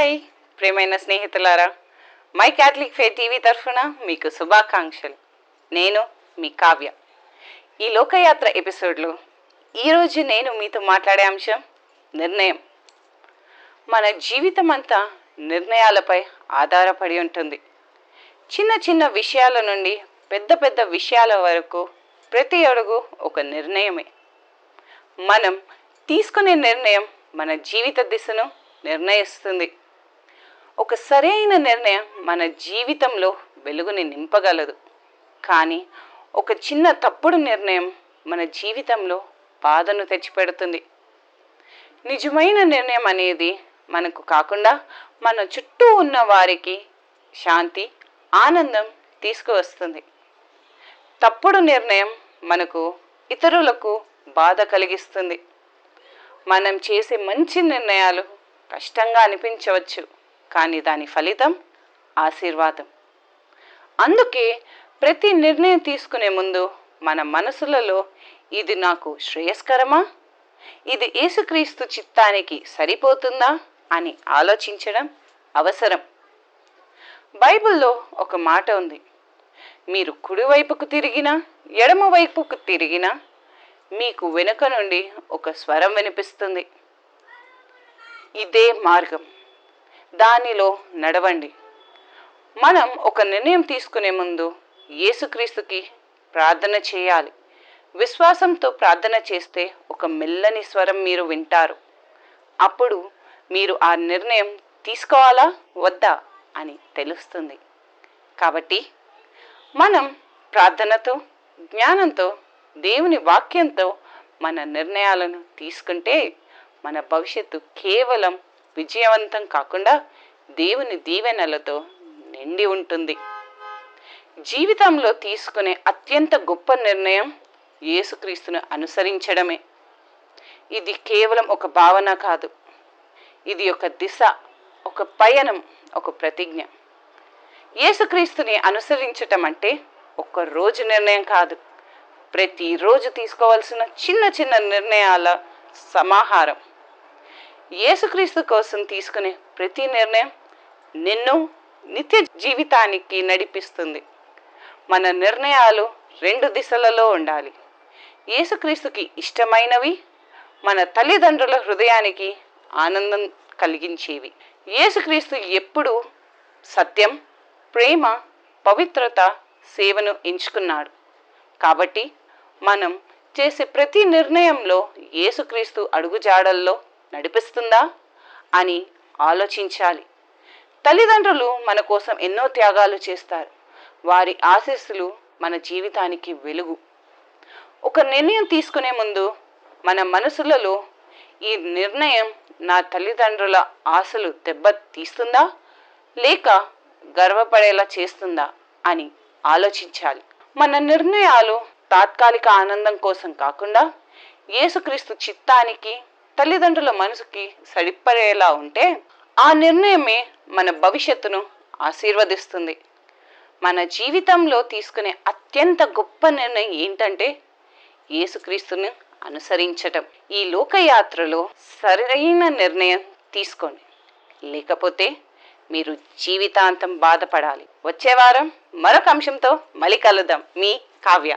Hi ప్రియమైన స్నేహితులారా. My Catholic ఫే టీవీ తరఫున మీకు శుభాకాంక్షలు. నేను మీ కావ్య. ఈ లోకయాత్ర ఎపిసోడ్లో ఈరోజు నేను మీతో మాట్లాడే అంశం నిర్ణయం. మన జీవితం అంతా నిర్ణయాలపై ఆధారపడి ఉంటుంది. చిన్న చిన్న విషయాల నుండి పెద్ద పెద్ద విషయాల వరకు ప్రతి అడుగు ఒక నిర్ణయమే. మనం తీసుకునే నిర్ణయం మన జీవిత దిశను నిర్ణయిస్తుంది. ఒక సరైన నిర్ణయం మన జీవితంలో వెలుగుని నింపగలదు. కానీ ఒక చిన్న తప్పుడు నిర్ణయం మన జీవితంలో బాధను తెచ్చిపెడుతుంది. నిజమైన నిర్ణయం అనేది మనకు కాకుండా మన చుట్టూ ఉన్న వారికి శాంతి ఆనందం తీసుకువస్తుంది. తప్పుడు నిర్ణయం మనకు ఇతరులకు బాధ కలిగిస్తుంది. మనం చేసే మంచి నిర్ణయాలు కష్టంగా అనిపించవచ్చు. కానీ దాని ఫలితం ఆశీర్వాదం. అందుకే ప్రతి నిర్ణయం తీసుకునే ముందు మన మనసులలో ఇది నాకు శ్రేయస్కరమా? ఇది యేసుక్రీస్తు చిత్తానికి సరిపోతుందా? అని ఆలోచించడం అవసరం. బైబిల్లో ఒక మాట ఉంది. మీరు కుడివైపుకు తిరిగినా ఎడమ వైపుకు తిరిగినా మీకు వెనుక నుండి ఒక స్వరం వినిపిస్తుంది. ఇదే మార్గం. దానిలో నడవండి. మనం ఒక నిర్ణయం తీసుకునే ముందు యేసుక్రీస్తుకి ప్రార్థన చేయాలి. విశ్వాసంతో ప్రార్థన చేస్తే ఒక మెల్లని స్వరం మీరు వింటారు. అప్పుడు మీరు ఆ నిర్ణయం తీసుకోవాలా? వద్దా? అని తెలుస్తుంది. కాబట్టి మనం ప్రార్థనతో జ్ఞానంతో దేవుని వాక్యంతో మన నిర్ణయాలను తీసుకుంటే మన భవిష్యత్తు కేవలం విజయవంతం కాకుండా దేవుని దీవెనలతో నిండి ఉంటుంది. జీవితంలో తీసుకునే అత్యంత గొప్ప నిర్ణయం యేసుక్రీస్తును అనుసరించడమే. ఇది కేవలం ఒక భావన కాదు. ఇది ఒక దిశ ఒక పయనం ఒక ప్రతిజ్ఞ. యేసుక్రీస్తుని అనుసరించటం అంటే ఒక్క రోజు నిర్ణయం కాదు. ప్రతిరోజు తీసుకోవాల్సిన చిన్న చిన్న నిర్ణయాల సమాహారం. యేసుక్రీస్తు కోసం తీసుకునే ప్రతి నిర్ణయం నిన్ను నిత్య జీవితానికి నడిపిస్తుంది. మన నిర్ణయాలు రెండు దిశలలో ఉండాలి. యేసుక్రీస్తుకి ఇష్టమైనవి మన తల్లిదండ్రుల హృదయానికి ఆనందం కలిగించేవి. యేసుక్రీస్తు ఎప్పుడు సత్యం ప్రేమ పవిత్రత సేవను ఎంచుకున్నాడు. కాబట్టి మనం చేసే ప్రతి నిర్ణయంలో యేసుక్రీస్తు అడుగుజాడల్లో నడిపిస్తుందా అని ఆలోచించాలి. తల్లిదండ్రులు మన కోసం ఎన్నో త్యాగాలు చేస్తారు. వారి ఆశీస్సులు మన జీవితానికి వెలుగు. ఒక నిర్ణయం తీసుకునే ముందు మన మనసులలో ఈ నిర్ణయం నా తల్లిదండ్రుల ఆశలు దెబ్బ తీస్తుందా లేక గర్వపడేలా చేస్తుందా? అని ఆలోచించాలి. మన నిర్ణయాలు తాత్కాలిక ఆనందం కోసం కాకుండా యేసుక్రీస్తు చిత్తానికి తల్లిదండ్రుల మనసుకి సరిపడేలా ఉంటే ఆ నిర్ణయమే మన భవిష్యత్తును ఆశీర్వదిస్తుంది. మన జీవితంలో తీసుకునే అత్యంత గొప్ప నిర్ణయం ఏంటంటే యేసుక్రీస్తుని అనుసరించటం. ఈ లోకయాత్రలో సరైన నిర్ణయం తీసుకోండి. లేకపోతే మీరు జీవితాంతం బాధపడాలి. వచ్చే వారం మరొక అంశంతో మళ్ళీ కలుద్దాం. మీ కావ్య.